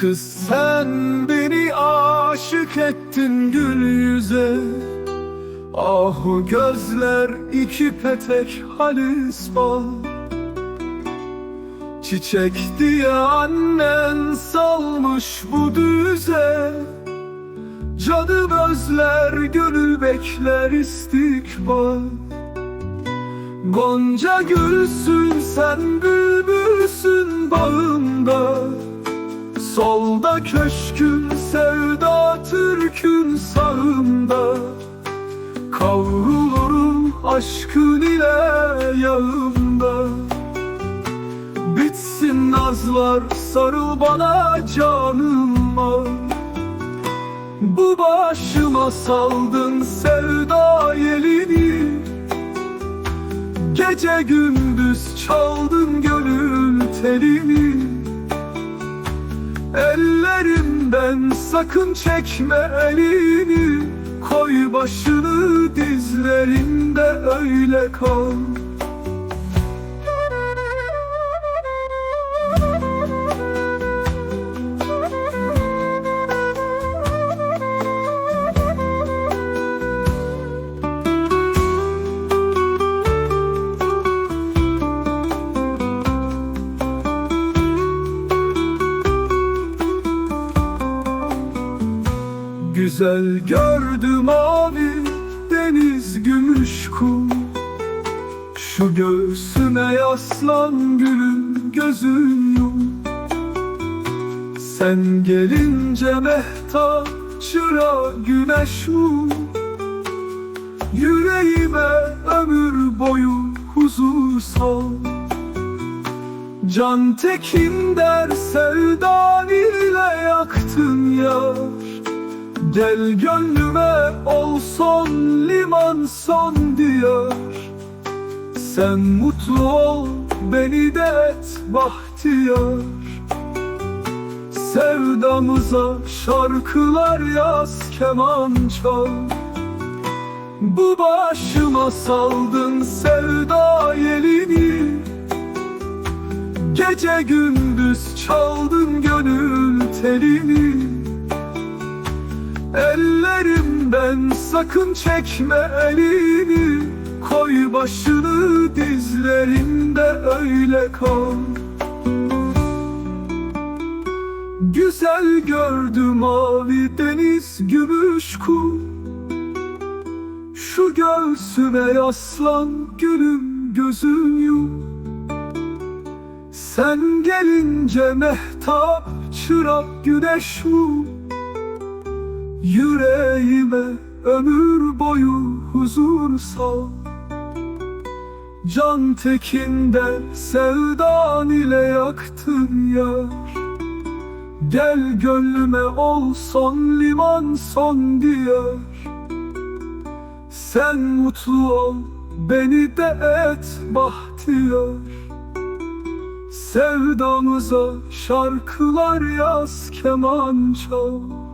Kız sen beni aşık ettin gül yüze. Ahu gözler iki petek halis bal. Çiçek diye annen salmış bu düze. Canım özler gönül bekler istikbal. Gonca gülsün sen bülbülsün bağımda Solda köşkün sevda türkün sağımda Kavrulurum aşkın ile yağımda. Bitsin nazlar sarıl bana canıma. Bu başıma saldın sevda yelini. Gece gündüz çaldın gönül telini Ellerimden sakın çekme elini. Koy başını dizlerinde öyle kal Güzel gördüm abi deniz gümüş kum. Şu göğsüne yaslan gülüm gözün yum. Sen gelince mehtap çıra güneş mum Yüreğime ömür boyu huzur sal. Can tekin der sevdan Gel gönlüme ol liman son diyar. Sen mutlu ol beni de et bahtiyar. Sevdamıza şarkılar yaz keman çal. Bu başıma saldın sevda yelini. Gece gündüz çaldın gönül telini Ellerimden sakın çekme elini. Koy başını dizlerinde öyle kal. Güzel gördüm mavi deniz gümüş kum. Şu göğsüme yaslan gülüm gözün yum. Sen gelince mehtap çırak güneş mum Yüreğime ömür boyu huzur sal. Can tekinden sevdan ile yaktın yar. Gel gönlüme ol son liman son diyar. Sen mutlu ol beni de et bahtiyar. Sevdamıza şarkılar yaz keman çal